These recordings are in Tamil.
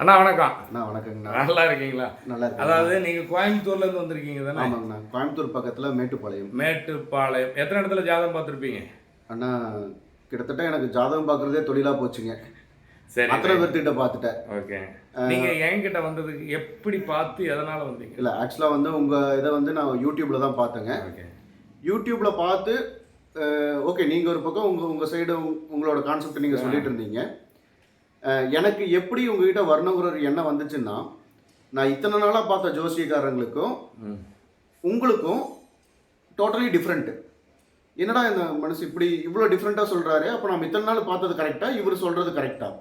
அண்ணா வணக்கம். அண்ணா வணக்கங்கண்ணா. நல்லா இருக்கீங்களா? நல்லா இருக்கேன். அதாவது நீங்க கோயம்புத்தூர்ல இருந்து வந்திருக்கீங்க தானே? ஆமாங்கண்ணா. கோயம்புத்தூர் பக்கத்தில் மேட்டுப்பாளையம். மேட்டுப்பாளையம். எத்தனை இடத்துல ஜாதகம் பார்த்துருப்பீங்க? அண்ணா கிட்டத்தட்ட எனக்கு ஜாதகம் பார்க்குறதே தொழிலாக போச்சுங்க. சரி அத்தனை பேர்த்திட்ட பார்த்துட்டேன். ஓகே. நீங்க என்கிட்ட வந்ததுக்கு எப்படி பார்த்து எதனால வந்தீங்க? இல்லை ஆக்சுவலாக வந்து உங்கள் இதை வந்து நான் யூடியூப்பில் தான் பார்த்தேங்க. ஓகே. யூடியூப்பில் பார்த்து ஓகே நீங்கள் ஒரு பக்கம் உங்கள் உங்கள் சைடு உங்களோட கான்செப்ட் நீங்கள் சொல்லிட்டு இருந்தீங்க. எனக்கு எப்படி உங்ககிட்ட வரணுங்கிற ஒரு எண்ணம் வந்துச்சுன்னா நான் இத்தனை நாளாக பார்த்த ஜோசியக்காரங்களுக்கும் உங்களுக்கும் டோட்டலி டிஃப்ரெண்ட்டு என்னடா இந்த மனசு இப்படி இவ்வளோ டிஃப்ரெண்ட்டாக சொல்கிறாரு அப்போ நம்ம இத்தனை நாள் பார்த்தது கரெக்டாக இவர் சொல்கிறது கரெக்டாக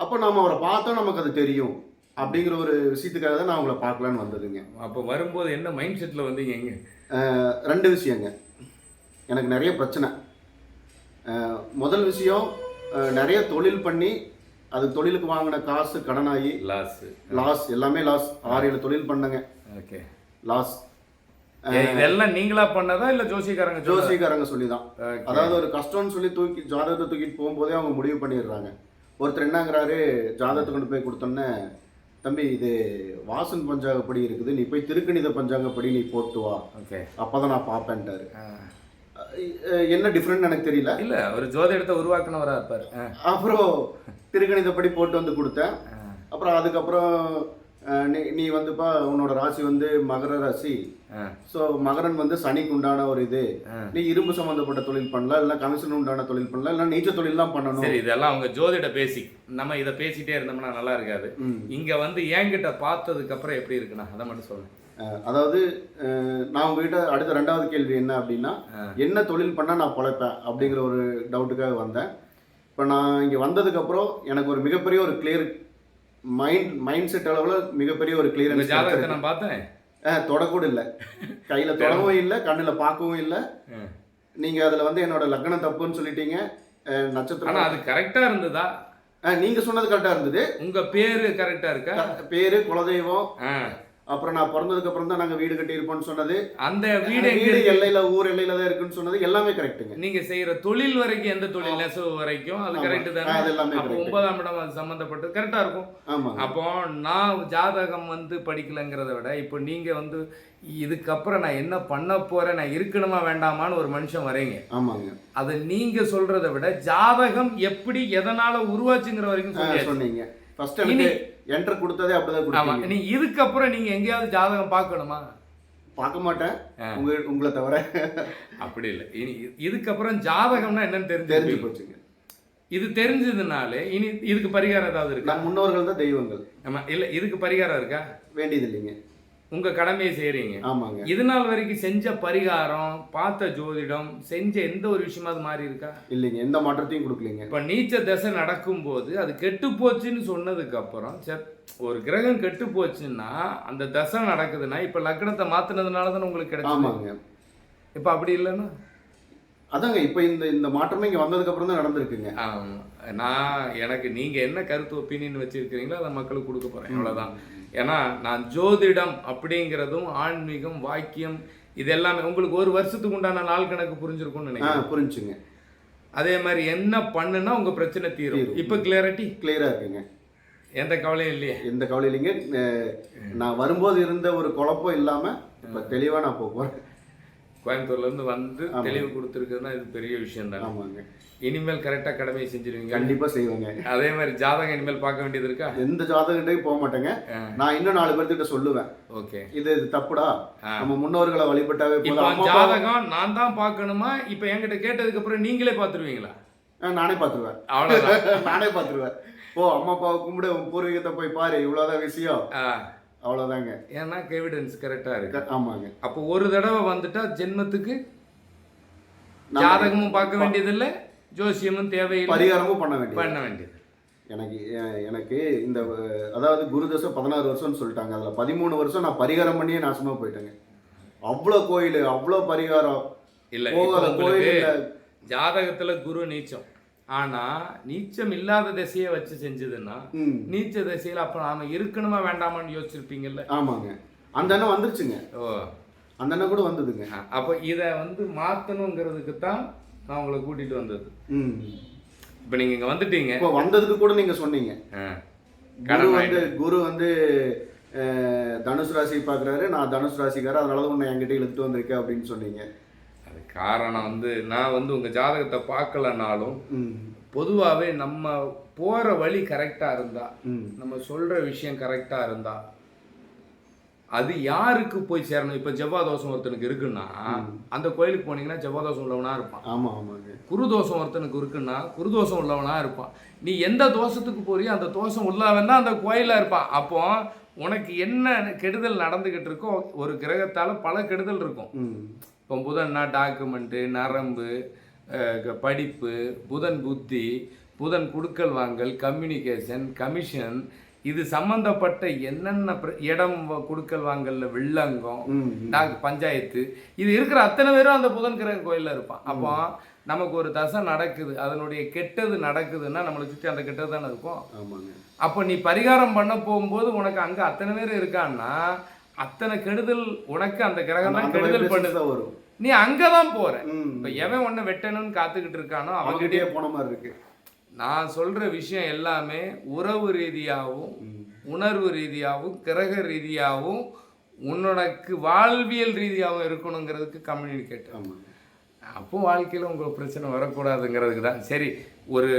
அப்போ நாம் அவரை பார்த்தா நமக்கு அது தெரியும். அப்படிங்கிற ஒரு விஷயத்துக்காக தான் நான் உங்களை பார்க்கலான்னு வந்ததுங்க. அப்போ வரும்போது என்ன மைண்ட் செட்டில் வந்தீங்க எங்க ரெண்டு விஷயங்க. எனக்கு நிறைய பிரச்சனை. முதல் விஷயம் நிறைய தொழில் பண்ணி அது தொழிலுக்கு வாங்கின காசு கடனாகி லாஸ் லாஸ் எல்லாமே லாஸ் ஆறு ஏழு தொழில் பண்ணங்க. ஓகே லாஸ் இதெல்லாம் நீங்களா பண்ணதா இல்ல ஜோசிக்காரங்க சொல்லி தான். அதாவது ஒரு கஷ்டம்னு சொல்லி தூக்கி ஜாதகத்தை தூக்கிட்டு போகும்போதே அவங்க முடிவு பண்ணிடுறாங்க. ஒருத்தர் என்னங்கிறாரு ஜாதகத்தை கொண்டு போய் கொடுத்தோன்னே தம்பி இது வாசன் பஞ்சாங்கப்படி இருக்குது. நீ போய் திருக்கணித பஞ்சாங்கப்படி நீ போட்டு வா. ஓகே அப்பதான் நான் பார்ப்பேன்ட்டாரு. என்ன டிஃப்ரெண்ட் எனக்கு தெரியல இல்ல ஒரு ஜோதிடத்தை உருவாக்குனவரா இருப்பாரு. அப்புறம் திருக்கணிதப்படி போட்டு வந்து கொடுத்தேன். அப்புறம் அதுக்கப்புறம் நீ நீ வந்துப்பா உன்னோட ராசி வந்து மகர ராசி. ஸோ மகரன் வந்து சனிக்கு உண்டான ஒரு இது. நீ இரும்பு சம்மந்தப்பட்ட தொழில் பண்ணலாம் இல்லை கமிஷன் உண்டான தொழில் பண்ணலாம் இல்லை நீச்ச தொழில் தான் பண்ணணும் சரி இதெல்லாம் அவங்க ஜோதிட பேசிக் நம்ம இதை பேசிட்டே இருந்தோம்னா நல்லா இருக்காது. இங்க வந்து என்கிட்ட பார்த்ததுக்கு அப்புறம் எப்படி இருக்குண்ணா அதை மட்டும் சொல்லுங்க அதாவது நான் உங்ககிட்ட அடுத்த ரெண்டாவது கேள்வி என்ன அப்படின்னா. என்ன தொழில் பண்ணால் நான் பொழைப்பேன் அப்படிங்கிற ஒரு டவுட்டுக்காக வந்தேன் இப்போ நான் இங்கே வந்ததுக்கப்புறம் எனக்கு ஒரு மிகப்பெரிய ஒரு கிளியர் மைண்ட் மைண்ட் செட் அளவில் மிகப்பெரிய ஒரு கிளியரன்ஸ் ஜாதகத்தை நான் பார்த்தேன். தொடக்கூட இல்லை. கையில் தொடவும் இல்லை கண்ணில் பார்க்கவும் இல்லை. நீங்கள் அதில் வந்து என்னோட லக்னம் தப்புன்னு சொல்லிட்டீங்க. நட்சத்திரம் அது கரெக்டா இருந்ததா? அஹ், நீங்க சொன்னது கரெக்டாக இருந்தது. உங்க பேரு கரெக்டா இருக்கா? பேரு குலதெய்வம். ஆ. அப்புறம் நான் பிறந்ததுக்கு அப்புறம் தான் நாங்கள் வீடு கட்டியிருப்போம்னு சொன்னது. அந்த வீடு வீடு? எல்லையில ஊர் எல்லையில தான் இருக்குன்னு சொன்னது எல்லாமே கரெக்ட்டுங்க நீங்க செய்யற தொழில் வரைக்கும் எந்த தொழில்? நெசவு வரைக்கும் அது ஆமா. கரெக்ட் தானே? அது எல்லாமே அப்போ. ஒன்பதாம் இடம் அது சம்பந்தப்பட்டது கரெக்டா இருக்கும். ஆமாங்க. அப்போ நான் ஜாதகம் வந்து படிக்கலைங்கிறத விட இப்போ நீங்க வந்து இதுக்கப்புறம் நான் என்ன பண்ண போறேன் நான் இருக்கணுமா வேண்டாமான்னு ஒரு மனுஷன் வரீங்க ஆமாங்க. அதை நீங்க சொல்றதை விட ஜாதகம் எப்படி எதனால உருவாச்சுங்கிற வரைக்கும் சொன்னீங்க. ஃபர்ஸ்ட் எனக்கு என்டர் கொடுத்ததே அப்படிதான் ஆமா கொடுத்தீங்க நீ இதுக்கப்புறம் நீங்க எங்கேயாவது ஜாதகம் பார்க்கணுமா? பார்க்க மாட்டேன். உங்க உங்களை தவிர. அப்படி இல்லை. இனி இதுக்கப்புறம் ஜாதகம்னா என்னன்னு தெரிஞ்சு தெரிஞ்சு போச்சுங்க. இது தெரிஞ்சதுனாலே இனி இதுக்கு பரிகாரம் ஏதாவது இருக்கா? முன்னோர்கள் தான் தெய்வங்கள். ஆமா இல்ல இதுக்கு பரிகாரம் இருக்கா? வேண்டியது இல்லைங்க உங்க கடமையை செய்றீங்க. ஆமாங்க. இது நாள் வரைக்கும் செஞ்ச பரிகாரம் பார்த்த ஜோதிடம் செஞ்ச எந்த ஒரு விஷயமாவது மாறி இருக்கா? இல்லைங்க எந்த மாற்றத்தையும் கொடுக்கலீங்க. இப்ப நீச்ச தசை நடக்கும்போது அது கெட்டு போச்சுன்னு சொன்னதுக்கு அப்புறம் ஒரு கிரகம் கெட்டு போச்சுன்னா அந்த தசை நடக்குதுன்னா இப்ப லக்னத்தை மாத்துனதுனால தானே உங்களுக்கு கிடைச்சது? ஆமாங்க. இப்ப அப்படி இல்லைன்னா? அதாங்க இப்போ இந்த இந்த மாற்றமே இங்க வந்ததுக்கு அப்புறம் தான் நடந்திருக்குங்க. நான் எனக்கு நீங்க என்ன கருத்து ஒப்பீனியன் வச்சிருக்கிறீங்களோ அதை மக்களுக்கு கொடுக்க போறேன். அவ்வளவுதான். ஏன்னா நான் ஜோதிடம் அப்படிங்கிறதும் ஆன்மீகம் வாக்கியம் இது எல்லாமே உங்களுக்கு ஒரு வருஷத்துக்கு உண்டான நாள் கணக்கு புரிஞ்சிருக்கும்னு நினைக்கிறேன். புரிஞ்சுங்க. அதே மாதிரி என்ன பண்ணுனா உங்க பிரச்சனை தீரும். இப்ப கிளியரிட்டி கிளியரா இருக்குங்க. எந்த கவலையும் இல்லையே. எந்த கவலை இல்லைங்க. நான் வரும்போது இருந்த ஒரு குழப்பம் இல்லாம இப்ப தெளிவா நான் போக போறேன். கோயம்புத்தூர்ல இருந்து வந்து. தெளிவு கொடுத்துருக்குதுன்னா இது பெரிய விஷயம் தான் ஆமாங்க. இனிமேல் கரெக்டா கடமையை செஞ்சிருவீங்க. கண்டிப்பா செய்வேங்க. அதே மாதிரி ஜாதகம் இனிமேல் பார்க்க வேண்டியது இருக்கா? எந்த ஜாதகத்தையும் போக மாட்டேங்க. நான் இன்னும் நாலு பேர்த்திட்ட சொல்லுவேன். ஓகே. இது இது தப்புடா. நம்ம முன்னோர்களை வழிபட்டாவே ஜாதகம் நான் தான் பார்க்கணுமா? இப்போ என்கிட்ட கேட்டதுக்கு அப்புறம் நீங்களே பார்த்துருவீங்களா? நானே பார்த்துருவேன். அவ்வளோதான் நானே பார்த்துருவேன். ஓ அம்மா அப்பாவை கும்பிடு பூர்வீகத்தை போய் பாரு. இவ்வளவுதான் விஷயம். ஆ, அவ்வளவுதாங்க. ஏன்னா எவிடன்ஸ் கரெக்டாக இருக்கு. ஆமாங்க. அப்போ ஒரு தடவை வந்துட்டா ஜென்மத்துக்கு ஜாதகமும் பார்க்க வேண்டியதில்லை ஜோசியமும் தேவையில்லை பரிகாரமும் பண்ண வேண்டியது. பண்ண வேண்டியது. எனக்கு எனக்கு இந்த அதாவது குருதசை பதினாறு வருஷம்னு சொல்லிட்டாங்க. அதுல பதிமூணு வருஷம் நான் பரிகாரம் பண்ணியே நாசமா போயிட்டேங்க. அவ்வளோ கோயில் அவ்வளோ பரிகாரம். இல்லை போகாத கோயில். ஜாதகத்துல குரு நீச்சம். ஆனா நீச்சம் இல்லாத திசையை வச்சு செஞ்சதுன்னா நீச்ச திசையில அப்ப நாம இருக்கணுமா வேண்டாமான்னு யோசிச்சிருப்பீங்கல்ல? ஆமாங்க. அந்த அண்ணன் வந்துருச்சுங்க. ஓ. அந்த அண்ணன் கூட வந்ததுங்க. அப்போ இதை வந்து மாற்றணுங்கிறதுக்கு தான் நான் உங்களை கூட்டிட்டு வந்தது. இப்போ நீங்கள் இங்கே வந்துட்டீங்க. இப்போ வந்ததுக்கு கூட நீங்க சொன்னீங்க. குரு கடன் வந்து குரு வந்து தனுசு ராசி பார்க்குறாரு நான் தனுசு ராசிக்காரர் அதனால தான் உன்னை என்கிட்ட இழுத்துட்டு வந்திருக்கேன் அப்படின்னு சொன்னீங்க. காரணம் வந்து நான் வந்து உங்க ஜாதகத்தை பார்க்கலனாலும் பொதுவாகவே நம்ம போற வழி கரெக்டா இருந்தா நம்ம சொல்ற விஷயம் கரெக்டா இருந்தா அது யாருக்கு போய் சேரணும்? இப்ப செவ்வாய் தோஷம் ஒருத்தனுக்கு இருக்குன்னா அந்த கோயிலுக்கு போனீங்கன்னா செவ்வாய் தோஷம் உள்ளவனா இருப்பான். ஆமாம் ஆமாங்க. குரு தோஷம் ஒருத்தனுக்கு இருக்குன்னா குரு தோஷம் உள்ளவனா இருப்பான். நீ எந்த தோஷத்துக்கு போறியோ அந்த தோஷம் உள்ளவன் தான் அந்த கோயிலில் இருப்பான். அப்போ உனக்கு என்ன கெடுதல் நடந்துகிட்டு இருக்கோ ஒரு கிரகத்தால பல கெடுதல் இருக்கும். இப்போ புதன்னா டாக்குமெண்ட்டு நரம்பு படிப்பு புதன் புத்தி புதன் குடுக்கல் வாங்கல் கம்யூனிகேஷன் கமிஷன் இது சம்பந்தப்பட்ட என்னென்ன இடம் குடுக்கல் வாங்கல்ல வில்லங்கம் பஞ்சாயத்து. இது இருக்கிற அத்தனை பேரும் அந்த புதன் கிரக கோயில்ல இருப்பான். அப்போ நமக்கு ஒரு தசை நடக்குது. அதனுடைய கெட்டது நடக்குதுன்னா நம்மளை சுற்றி அந்த கெட்டது தானே இருக்கும்? ஆமாங்க. அப்போ நீ பரிகாரம் பண்ண போகும்போது உனக்கு அங்க அத்தனை பேர் இருக்கான்னா அத்தனை கெடுதல் உனக்கு அந்த கிரகம் தான் கெடுதல் பண்ணுது. தான் வரும். நீ அங்கதான் போற. இப்ப எவன் உன்னை வெட்டணும்னு காத்துக்கிட்டு இருக்கானோ அவங்ககிட்டயே போன மாதிரி இருக்கு. நான் சொல்ற விஷயம் எல்லாமே உறவு ரீதியாகவும். உணர்வு ரீதியாகவும் கிரக ரீதியாகவும் உன்னோடக்கு வாழ்வியல் ரீதியாகவும் இருக்கணுங்கிறதுக்கு கம்யூனிகேட் அப்போ வாழ்க்கையில் உங்களுக்கு பிரச்சனை வரக்கூடாதுங்கிறதுக்கு தான். சரி ஒரு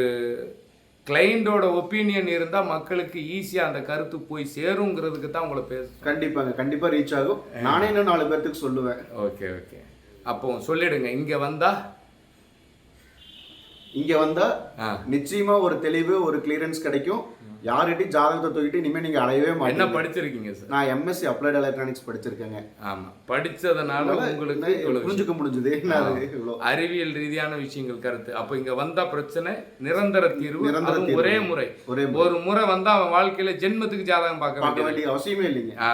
கிளைண்டோட ஒப்பீனியன் இருந்தால் மக்களுக்கு ஈஸியாக அந்த கருத்து போய் சேருங்கிறதுக்கு தான் உங்களை பேச கண்டிப்பாங்க கண்டிப்பா ரீச் ஆகும். நானே இன்னும் நாலு பேர்த்துக்கு சொல்லுவேன். ஓகே ஓகே அப்போ சொல்லிடுங்க. இங்கே வந்தா இங்க வந்தா நிச்சயமா ஒரு தெளிவு ஒரு கிளியரன்ஸ் கிடைக்கும். யார்கிட்டயும் ஜாதகத்தை தூக்கிட்டு இனிமே நீங்க என்ன மாட்டீங்க. படிச்சிருக்கீங்க சார் நான் எம்எஸ்சி அப்ளைட் எலக்ட்ரானிக்ஸ் படிச்சிருக்கேங்க. ஆமாம் படித்ததுனால உங்களுக்கு. புரிஞ்சுக்க முடிஞ்சது? என்ன இவ்வளோ. அறிவியல் ரீதியான விஷயங்கள் கருத்து. அப்போ இங்க வந்தா பிரச்சனை நிரந்தர தீர்வு நிரந்தர. ஒரே முறை. ஒரே ஒரு முறை வந்தா அவன் வாழ்க்கையில ஜென்மத்துக்கு ஜாதகம் பார்க்க வேண்டிய அவசியமே இல்லைங்க. ஆ.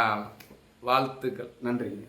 வாழ்த்துக்கள். நன்றிங்க.